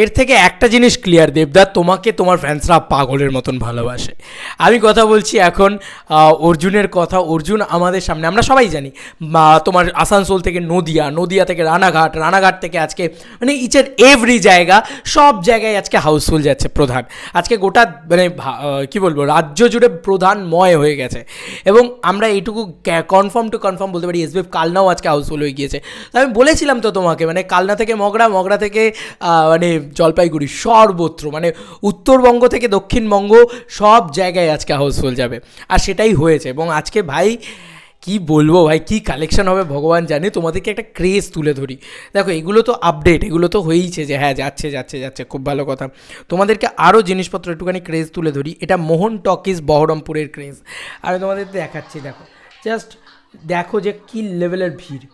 এর থেকে একটা জিনিস ক্লিয়ার দেবদা, তোমাকে তোমার ফ্যান্সরা পাগলের মতন ভালোবাসে। আমি কথা বলছি এখন অর্জুনের কথা। অর্জুন আমাদের সামনে, আমরা সবাই জানি তোমার আসানসোল থেকে নদিয়া নদিয়া থেকে রানাঘাট রানাঘাট থেকে আজকে মানে ইচ এর এভরি জায়গা, সব জায়গায় আজকে হাউসফুল যাচ্ছে প্রধান। আজকে গোটা মানে কি বলব, রাজ্য জুড়ে প্রধানময় হয়ে গেছে। এবং আমরা এইটুকু কনফার্ম টু কনফার্ম বলতে পারি এসবিএফ কালনাও আজকে হাউসফুল হয়ে গিয়েছে। আমি বলেছিলাম তো তোমাকে মানে কালনা থেকে মগরা মগরা থেকে মানে জলপাইগুড়ি সর্বত্র মানে উত্তরবঙ্গ থেকে দক্ষিণবঙ্গ সব জায়গায় আজকে হাউসফুল যাবে। আর সেটাই হয়েছে। এবং আজকে ভাই, কি বলব ভাই, কি কালেকশন হবে ভগবান জানে। তোমাদেরকে একটা ক্রেজ তুলে ধরি। দেখো, এগুলো তো আপডেট এগুলো তো হয়েইছে যে হ্যাঁ যাচ্ছে যাচ্ছে যাচ্ছে, খুব ভালো কথা। তোমাদেরকে আরও জিনিসপত্র একটুখানি ক্রেজ তুলে ধরি। এটা মোহন টকিজ বহরমপুরের ক্রেজ আমি তোমাদের দেখাচ্ছি, দেখো জাস্ট দেখো যে কী লেভেলের ভিড়।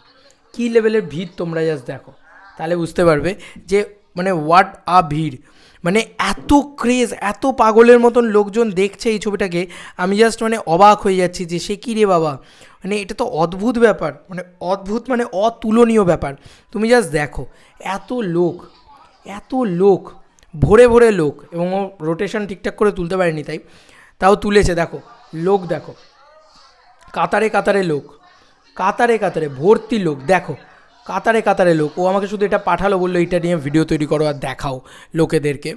কী লেভেলের ভিড় তোমরা জাস্ট দেখো। তাহলে বুঝতে পারবে যে মানে হোয়াট আ ভিড়। মানে এত ক্রেজ এত পাগলের মতন লোকজন দেখছে এই ছবিটাকে, আমি জাস্ট মানে অবাক হয়ে যাচ্ছি যে সে কী রে বাবা? মানে এটা তো অদ্ভুত ব্যাপার মানে অদ্ভুত মানে অতুলনীয় ব্যাপার। তুমি জাস্ট দেখো, এত লোক এত লোক, ভরে ভরে লোক, এবং ও রোটেশন ঠিকঠাক করে তুলতে পারেনি তাই, তাও তুলেছে, দেখো, লোক দেখো, কাতারে কাতারে লোক, কাতারে কাতারে ভর্তি লোক, দেখো কাতারে কাতারে লোক। ও আমাকে শুধু এটা পাঠালো, বলল এটা নিয়ে ভিডিও তৈরি করো আর দেখাও লোকেদেরকে।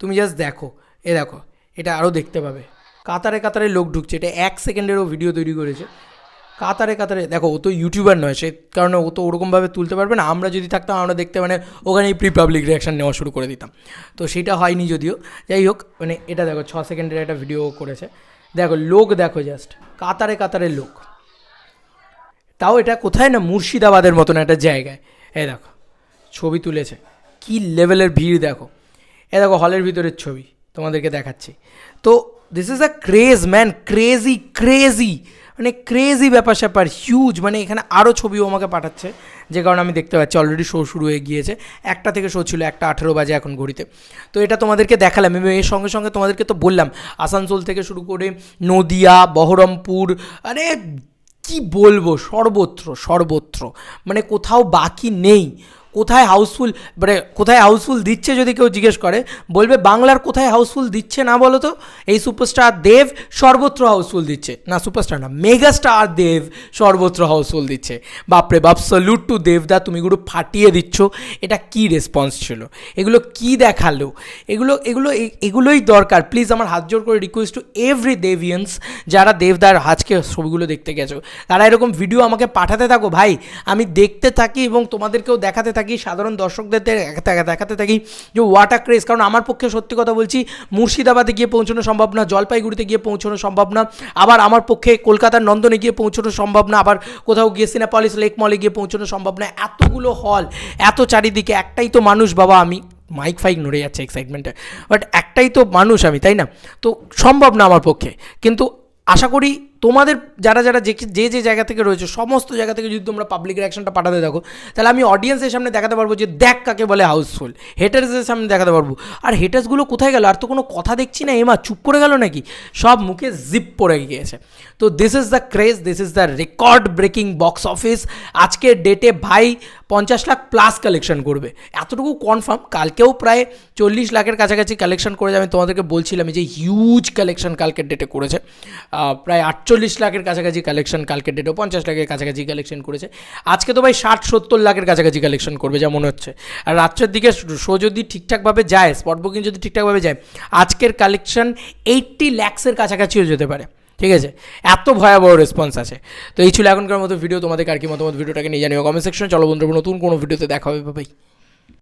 তুমি জাস্ট দেখো। এ দেখো, এটা আরও দেখতে পাবে। কাতারে কাতারে লোক ঢুকছে। এটা এক সেকেন্ডেরও ভিডিও তৈরি করেছে। কাতারে কাতারে, দেখো, ও তো ইউটিউবার নয়, সে কারণে ও তো ওরকমভাবে তুলতে পারবে না। আমরা যদি থাকতাম, আমরা দেখতে মানে ওখানেই প্রি পাবলিক রিয়াকশান নেওয়া শুরু করে দিতাম। তো সেটা হয়নি যদিও। যাই হোক মানে এটা দেখো, ছ সেকেন্ডের একটা ভিডিও করেছে। দেখো, লোক দেখো জাস্ট কাতারে কাতারে লোক। তাও এটা কোথায় না মুর্শিদাবাদের মতন একটা জায়গায়? এ দেখো, ছবি তুলেছে। কি লেভেলের ভিড় দেখো। এ দেখো, হলের ভিতরের ছবি, তোমাদেরকে দেখাচ্ছি। তো this is a craze man crazy crazy মানে ক্রেজি ব্যাপার স্যাপার হিউজ মানে এখানে আরও ছবিও আমাকে পাঠাচ্ছে, যে কারণে আমি দেখতে পাচ্ছি অলরেডি শো শুরু হয়ে গিয়েছে। একটা থেকে শো ছিল, একটা আঠেরো বাজে এখন ঘড়িতে। তো এটা তোমাদেরকে দেখালাম, এবং এর সঙ্গে সঙ্গে তোমাদেরকে তো বললাম, আসানসোল থেকে শুরু করে নদিয়া, বহরমপুর, আরে কি বলব? সর্বত্র সর্বত্র। মানে কোথাও বাকি নেই। কোথায় হাউসফুল মানে কোথায় হাউসফুল দিচ্ছে যদি কেউ জিজ্ঞেস করে, বলবে বাংলার কোথায় হাউসফুল দিচ্ছে না বলো তো? এই সুপারস্টার দেব সর্বত্র হাউসফুল দিচ্ছে। না, সুপারস্টার না, মেগাস্টার দেব সর্বত্র হাউসফুল দিচ্ছে। বাপরে বাপ সলুট টু দেবদা, তুমি গুলো ফাটিয়ে দিচ্ছ। এটা কি রেসপন্স ছিল? এগুলো কি দেখাল? এগুলো এগুলো এগুলোই দরকার। প্লিজ আমার হাত জোর করে রিকোয়েস্ট টু এভরি দেভিয়ান্স যারা দেবদার আজকে ছবিগুলো দেখতে গেছো। তারা এরকম ভিডিও আমাকে পাঠাতে থাকো, ভাই। আমি দেখতে থাকি এবং তোমাদেরকেও দেখাতে থাকি। সাধারণ দর্শকদের দেখাতে থাকি যে ওয়াটার ক্রেজ। কারণ আমার পক্ষে সত্যি কথা বলছি, মুর্শিদাবাদে গিয়ে পৌঁছানো সম্ভব না, জলপাইগুড়িতে গিয়ে পৌঁছানো সম্ভব না, আবার আমার পক্ষে কলকাতার নন্দনে গিয়ে পৌঁছানো সম্ভব না, আবার কোথাও গিয়ে সিনেপলিস লেক মলে গিয়ে পৌঁছানো সম্ভব না। এতগুলো হল এত চারিদিকে, একটাই তো মানুষ, বাবা, আমি মাইক ফাইক নড়ে যাচ্ছে এক্সাইটমেন্টে বাট একটাই তো মানুষ আমি, তাই না? তো সম্ভব না আমার পক্ষে। কিন্তু আশা করি তোমাদের যারা যারা যে যে যে জায়গা থেকে রয়েছে, সমস্ত জায়গা থেকে যদি তোমরা পাবলিক রিয়াকশনটা পাঠাতে থাকো, তাহলে আমি অডিয়েন্সের সামনে দেখাতে পারব যে দেখ কাকে বলে হাউসফুল হেটার্সের সামনে দেখাতে পারব। আর হেটার্সগুলো কোথায় গেল? আর তো কোনো কথা দেখছি না, এমা, চুপ করে গেল নাকি? সব মুখে জিপ পড়ে গিয়েছে। তো this is the craze this is the record breaking box office আজকের ডেটে ভাই পঞ্চাশ লাখ প্লাস কালেকশন করবে। এতটুকু কনফার্ম কালকেও প্রায় চল্লিশ লাখের কাছাকাছি কালেকশন করে আমি তোমাদেরকে বলছিলাম যে হিউজ কালেকশন কালকের ডেটে করেছে। প্রায় আটচল্লিশ লাখের কাছাকাছি কালেকশন কালকের ডেটেও পঞ্চাশ লাখের কাছাকাছি কালেকশন করেছে। আজকে তো ভাই ষাট সত্তর লাখের কাছাকাছি কালেকশন করবে, যা মনে হচ্ছে। আর রাত্রের দিকে শো যদি ঠিকঠাকভাবে যায় স্পট বুকিং যদি ঠিকঠাকভাবে যায়, আজকের কালেকশন এইট্টি ল্যাক্সের কাছাকাছিও যেতে পারে। ঠিক আছে? এত ভয়াবহ রেসপন্স আছে। তো এই ছিল এখনকার মতো ভিডিও তোমাদের আর কি মতামত ভিডিওটাকে নিয়ে জানিও কমেন্ট সেকশন চলো বন্ধুরা, নতুন কোনো ভিডিওতে দেখা হবে। বাই